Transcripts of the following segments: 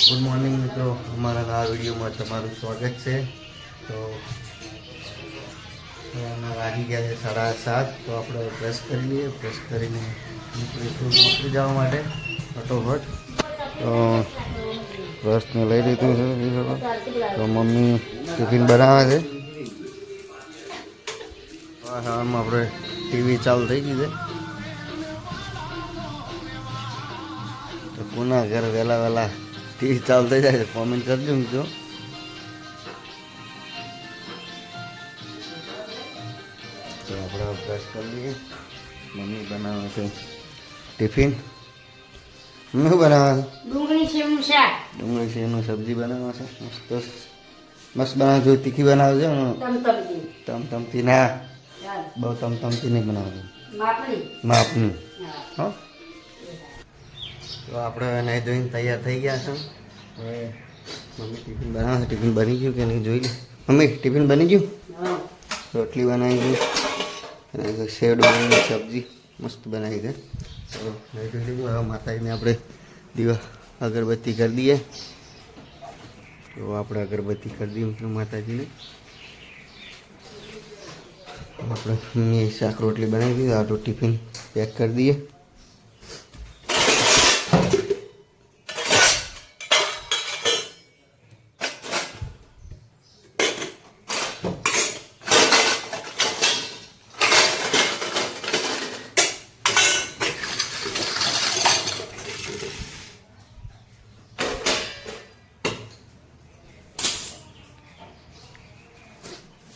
Good morning મિત્રો. અમારા નવા વિડીયોમાં તમારું સ્વાગત છે. તો વાગી ગયા છે સાડા સાત. તો આપણે પ્રેસ કરી લઈએ પ્રેસ કરીને નોકરી જવા માટે ફટોફટ. તો બ્રશને લઈ લીધું છે તો મમ્મી ટિફિન બનાવે છે. સવાર સવારમાં આપણે ટીવી ચાલુ થઈ ગઈ છે. તો કોના ઘરે વહેલા વહેલા ટીવી ચાલુ થઈ જાય કોમેન્ટ કરજો મિત્રો તો. આપણે અભ્યાસ કરી લઈએ. મમ્મી બનાવે છે. ટિફિન શું બનાવે ડુંગળી હું શાક? ડુંગળી એનું સબ્જી બનાવે છે? મસ્ત. મસ્ત બનાવે છે. તીખી બનાવે છે એનું? તમ તમથી ના? બહુ તમ તમથી નહીં બનાવતું માપની માપની હા. તો આપણે નાહી ધોઈને તૈયાર થઈ ગયા છે. હવે મમ્મી ટિફિન બનાવે ટિફિન બની ગયું કે નહીં જોઈ લે? મમ્મી ટિફિન બની ગયું? રોટલી બનાવી ગઈ. અને સેવ ડુંગળીની સબ્જી. મસ્ત બનાવી છે. તો નાહી ધોઈ લીધું. હવે માતાજીને આપણે દીવા અગરબત્તી કરી દઈએ. તો આપણે અગરબત્તી કરી દઈએ માતાજીને. આપણે મેં શાક રોટલી બનાવી દીધી. આ તો ટિફિન પેક કરી દઈએ.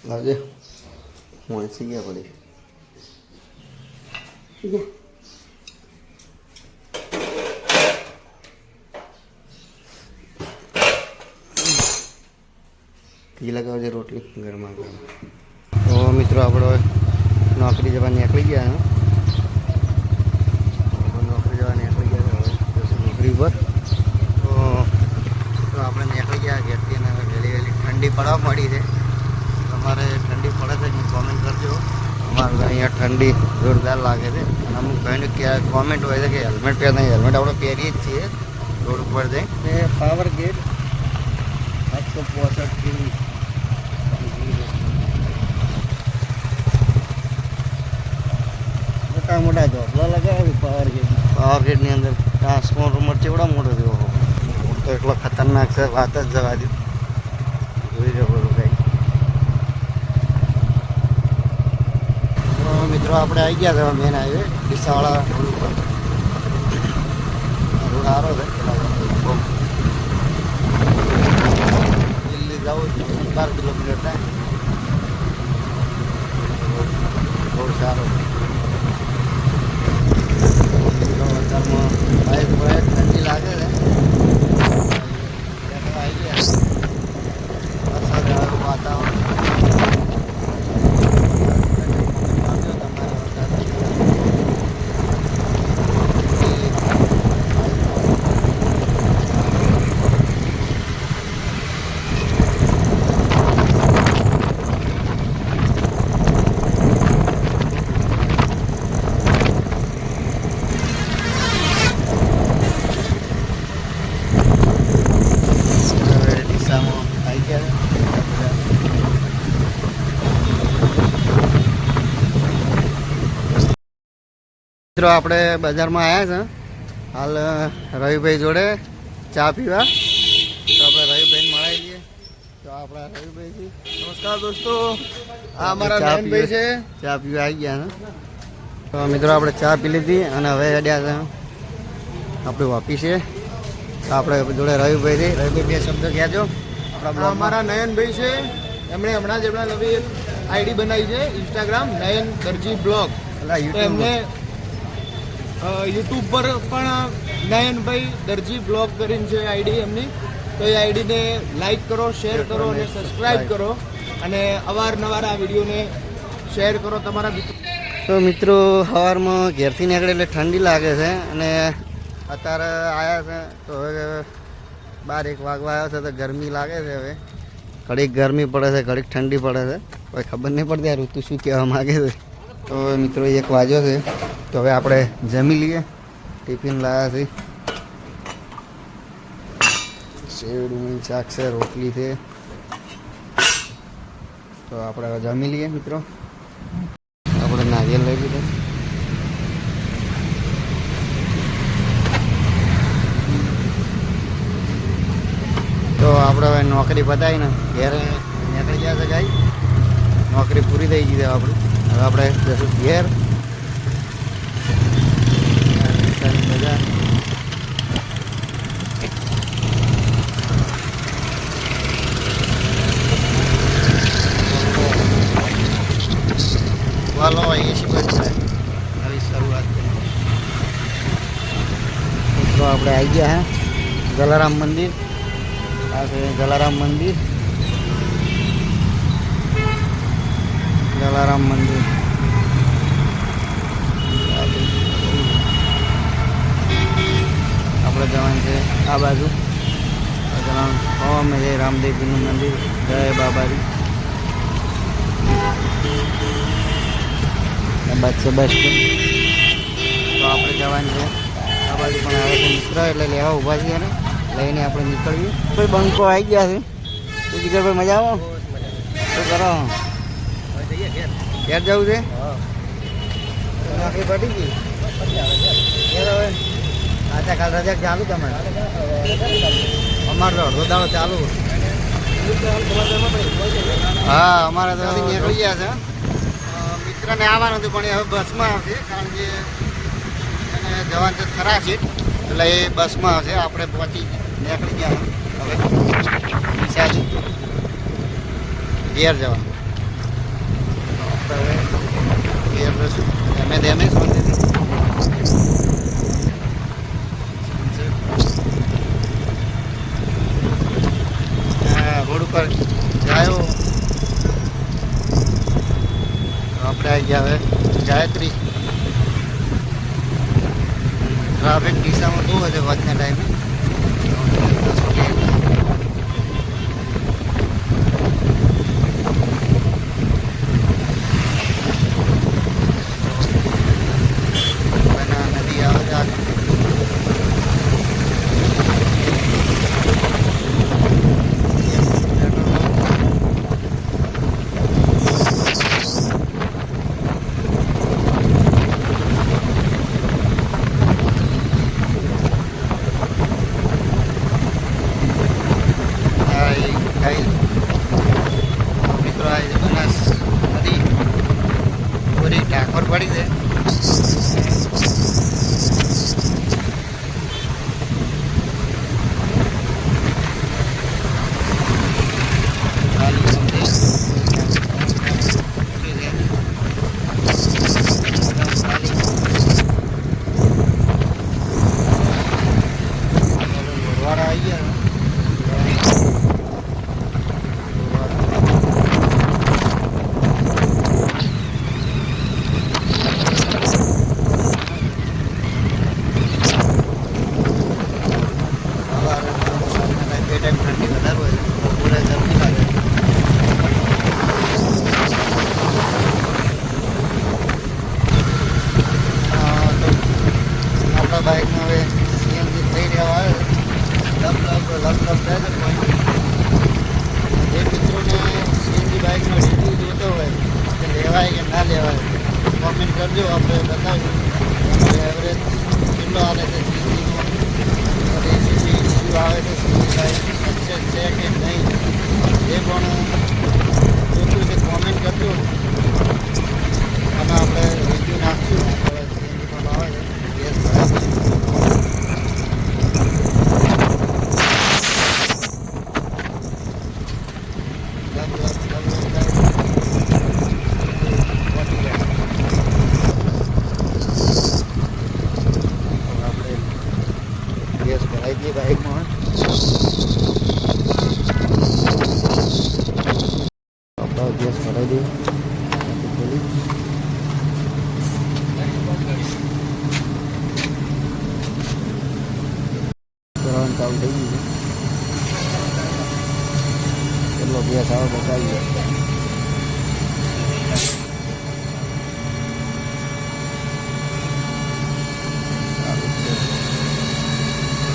લાવજે હું વાંચી ગયા પડી. ઘી લગાવજે રોટલી ગરમા ગરમ તો મિત્રો આપણે નોકરી જવા નીકળી ગયા નોકરી જવા નીકળી ગયા હવે નોકરી પર તો આપણે નીકળી ગયા ઘેરથી અને વહેલી વહેલી ઠંડી પડવા મળી છે તમારે ઠંડી પડે છે કે કોમેન્ટ કરજો. અમારે અહીંયા ઠંડી જોરદાર લાગે છે. અને અમુક ભાઈને ક્યાં કોમેન્ટ હોય છે કે હેલ્મેટ પહેર નહીં હેલ્મેટ આપણે પહેરીએ જ છીએ. રોડ ઉપર જઈ. ને પાવર ગેટ સાતસો પોસઠ કિમી મોટા મોટા ઢોકલા લગાવ્યું પાવર ગેટ પાવર ગેટની અંદર ટ્રાન્સફોર્મર ચેવડા મોટો થયો તો એટલો ખતરનાક છે વાત જ જવા દો જોઈ રહ્યો બધું કંઈ તો મિત્રો આપણે આવી ગયા હતા મેન હાઈવે ડીસાવાળા રોડ ઉપર. રોડ સારો છે. દિલ્હી જવું બાર કિલોમીટર થાય. રોડ સારો મિત્રો અત્યારમાં બાઇક પર ઠંડી લાગે છે ત્યાં તો આવી ગયા વરસાદ આવે વાતાવરણ આવ્યો તમારે વરસાદ હવે ડીસામાં આવી ગયા મિત્રો આપણે બજારમાં આવ્યા છે. હાલ રવિભાઈ જોડે ચા પીવા. તો આપણે રવિભાઈને મળાવી દઈએ તો આપણા રવિભાઈ નમસ્કાર દોસ્તો. આ અમારા નયનભાઈ છે. ચા પીવા આવી ગયા છે. તો મિત્રો આપણે ચા પી લીધી અને હવે અડ્યા છે. આપણી ઓફિસે તો આપણે જોડે રવિભાઈ છે રવિભાઈ બે શબ્દ કહેજો આપણા અમારા નયનભાઈ છે. એમણે હમણાં જ એમણે નવી આઈડી બનાવી છે ઇન્સ્ટાગ્રામ નયન દરજી બ્લોગ. એમને યુટ્યુબ પર પણ નયનભાઈ દરજી બ્લોગ કરીને છે આઈડી એમની તો એ આઈડીને લાઈક કરો શેર કરો અને સબસ્ક્રાઈબ કરો. અને અવારનવાર આ વિડીયોને શેર કરો તમારા મિત્રો તો મિત્રો સવારમાં ઘેરથી નીકળે એટલે ઠંડી લાગે છે અને અત્યારે આવ્યા છે તો હવે બાર એક વાગવા આવ્યો છે તો ગરમી લાગે છે હવે. ઘડીક ગરમી પડે છે ઘડીક ઠંડી પડે છે. કોઈ ખબર નહીં પડતી આ ઋતુ શું કહેવા માગે છે. તો મિત્રો, એક વાગ્યો છે. તો હવે આપણે જમી લઈએ. ટિફિન લાવ્યા છે. શેવડું શાક છે, રોટલી છે. તો આપણે હવે જમી લઈએ મિત્રો. આપણે નારિયેલ લઈ લીધા. તો આપણે હવે નોકરી પતાવીને ઘેરે નીકળી ગયા છે ગાઈ. નોકરી પૂરી થઈ ગઈ છે આપણી. હવે આપણે જશું ઘેર બધા વાલો એસી બંધ થાય નવી શરૂઆત કરી તો આપણે આવી ગયા હે જલારામ મંદિર આ છે જલારામ મંદિર જલારામ મંદિર. આપણે જવાનું છે આ બાજુ. જવાનું. ઓમ જય રામદેવજીનું મંદિર. જય બાબાજી. બાદ છે બસ તો આપણે જવાનું છે. આ બાજુ પણ આવે છે મિત્ર, એટલે લેવા ઊભા છીએ ને લઈને આપણે નીકળીએ. કોઈ બંકો આવી ગયા છે? જીગરભાઈ, મજા આવો? શું કરો? ઘેર. જવું છે? નોકરી પડી ગઈ. ઘેર. હવે. આજા કાલ રજા ચાલુ તમે. અમારે તો અડધો દાડો ચાલુ. હા અમારે તો નીકળી ગયા છે. મિત્રને આવવાનું હતું પણ એ હવે બસમાં આવશે કારણ કે એને જવાનું છે ખરા સીટ એટલે એ બસમાં આવશે આપણે પહોંચી નીકળી ગયા. હવે. ઘેર જવાનું તો આપણે હવે ઘેર જશું ધીમે ધીમે રોડ ઉપર જાયો આપણે આવી ગયા હવે ગાયત્રી ટ્રાફિક દિશામાં બહુ હશે વાતના ટાઈમે નદી આવે છે આ આ એ ગાય મિત્રો આ છે બનાસ નદી પૂરી ઢાંકર પડી છે ખાલી મંદિર. વાળા આવી ગયા બે ટાઈમ ઠંડી વધારે હોય બપોરે ગરમી લાગે હા, તો આપણા બાઇકમાં હવે સીએનજી થઈ રહ્યા આવે જે મિત્રોને સીએનજી બાઇકનો રિવ્યૂ જોતો હોય લેવાય કે ના લેવાય કોમેન્ટ કરજો. આપણે બતાવીશું એવરેજ કેટલો આવે છે સીએનજીનો રેસીપી ઇસ્યુ આવે છે સીએનજી બાઇક છે કે નહીં એ પણ જોતું છે કોમેન્ટ કરજો અને આપણે રિવ્યૂ નાખશું હવે સીએનજી પણ આવે છે ગેસ ભરાય છે લપ લપ લપ લપ થાય. પહોંચી ગયા. હવે આપણે ગેસ ભરાઈ દઈએ બાઇકમાં આપણો ગેસ ભરાઈ દઈએ ખોલી કરવાનું ચાલુ થઈ ગયું છે કેટલો ગેસ આવે બતાવીએ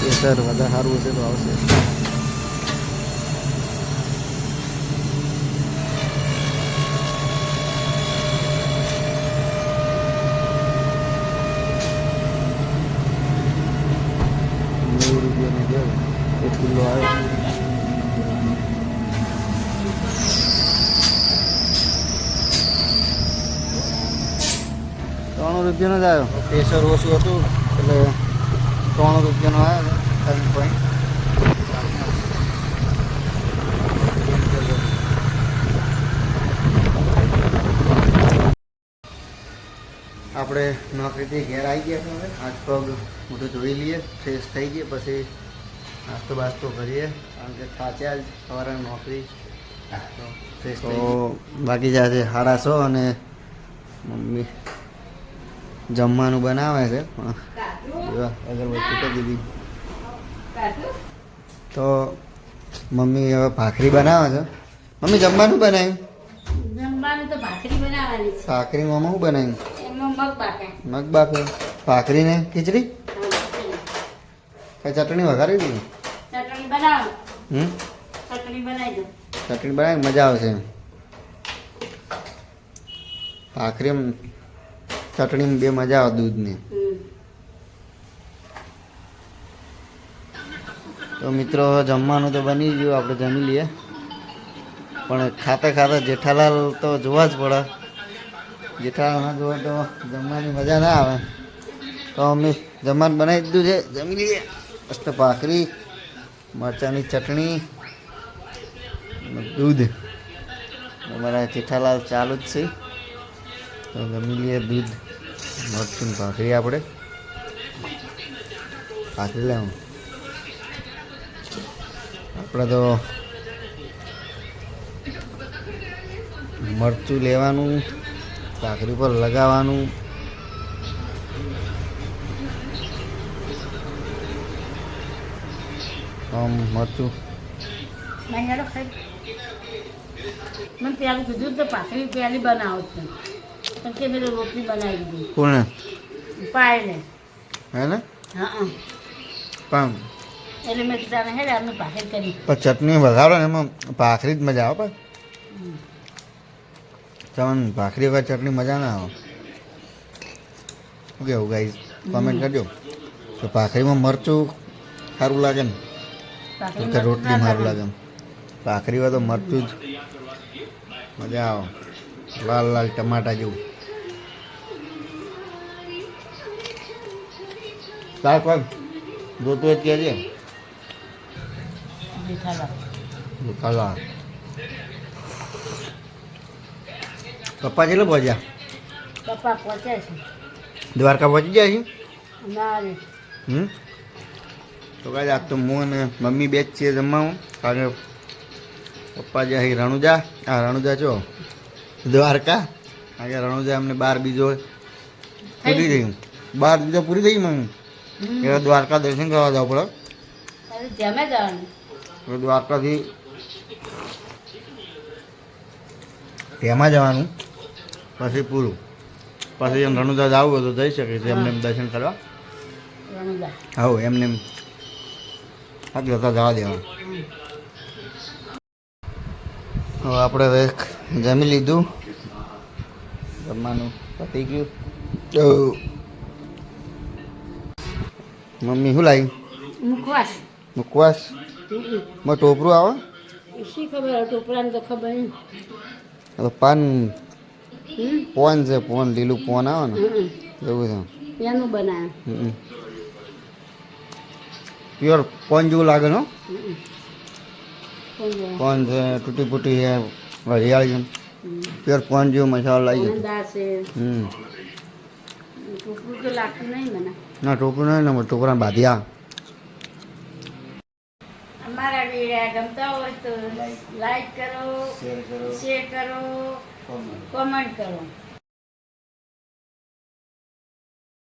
એ સર વધારે સારું હશે તો આવશે એક કિલો આવ્યો ત્રણ રૂપિયાનો જ આવ્યો. પ્રેશર ઓછું હતું એટલે ત્રણ રૂપિયાનો આવ્યો થર્ટી પોઈન્ટ આપણે નોકરીથી ઘેર આવી ગયા હવે. હાથ પગ બધું ધોઈ લઈએ ફ્રેશ થઈ ગઈએ પછી નાસ્તો બાસ્તો કરીએ કારણ કે થાચ્યા જ સવારે નોકરી. તો તો બાકી જાય છે સાડા સો અને મમ્મી જમવાનું બનાવે છે. અગરબત્તી કરી દીધી તો મમ્મી હવે ભાખરી બનાવે છે. મમ્મી જમવાનું બનાવ્યું? ભાખરીમાં શું બનાવ્યું? મગ બાફે. ભાખરી ને ભાખરીને ખીચડી? કઈ ચટણી વઘારી દીધી? હમ? ચટણી બનાવી ચટણી બનાવી મજા આવશે. ભાખરી આમ ચટણી બે મજા આવે દૂધની. તો મિત્રો જમવાનું તો બની ગયું આપણે જમી લઈએ. પણ ખાતા ખાતા જેઠાલાલ તો જોવા જ પડે. જેઠાલાલ ના જોવા તો જમવાની મજા ના આવે. તો અમે જમવાનું બનાવી દીધું છે જમી લઈએ. મસ્ત ભાખરી મરચાંની ચટણી દૂધ. અમારા જેઠાલાલ ચાલુ જ છે. તો જમી લઈએ દૂધ. મરચું ભાખરી આપણે ભાખરી લેવું આપણે તો મરચું લેવાનું, ભાખરી પર લગાવવાનું. આમ મરચું. મને પેલું કીધું તો ભાખરી પેલી બનાવું છું. કે મેં રોટલી બનાવી દીધી કોને પાયને હે ને હા પણ એટલે મેં કીધું હે અમે ભાખરી કરી પણ ચટણી વધારો ને એમાં ભાખરી જ મજા આવે પણ તમને ભાખરી વગર ચટણી મજા ના આવે શું કેવું ગાઈ કોમેન્ટ કરજો તો ભાખરીમાં મરચું સારું લાગે ને કે રોટલી સારું લાગે એમ ભાખરી હોય તો મરચું જ મજા આવે લાલ લાલ ટમાટા જેવું. શાક વાગ જોતું હોય કહેજે જેઠાલાલ પપ્પા કેટલે પહોંચ્યા? પપ્પા પહોંચ્યા છે. દ્વારકા પહોંચી ગયા છે? ના રે. હમ? તો કાલે આજ તો હું અને મમ્મી બે જ છીએ જમવાનું કારણ કે પપ્પા જે અહીં રણુજા. હા રણુજા છો? દ્વારકા? કારણ કે રણુજા અમને બાર બીજો પૂરી થઈ બાર બીજો પૂરી થઈ મમ્મી. એટલે દ્વારકા દર્શન કરવા જવું પડે. દ્વારકાથી તેમાં જવાનું. પછી પૂરું. પછી એમ રણુજા જવું હોય તો જઈ શકે છે એમને એમ દર્શન કરવા. રણુદા. હા એમને જતા જવા દેવા હવે આપણે હવે જમી લીધું? જમવાનું પતી ગયું. તો મમ્મી શું લાવી મુકવાસ મુકવાસ. માં ટોપરું આવે. શી ખબર ટોપરાને તો ખબર નહીં. પાન પોન છે પોન લીલું પોન આવે ને. એવું છે. એનું બનાવે. પ્યોર પોન જેવું લાગે ને? પોન છે તૂટી ફૂટી છે હરિયાળી. પ્યોર પોન જેવો મસાલો લાવી જતો. હમ. ના ટોપરું નહીં ને ટોપરા બાંધ્યા અમારા વીડિયો ગમતા હોય તો લાઈક કરો શેર કરો. કોમેન્ટ કરો.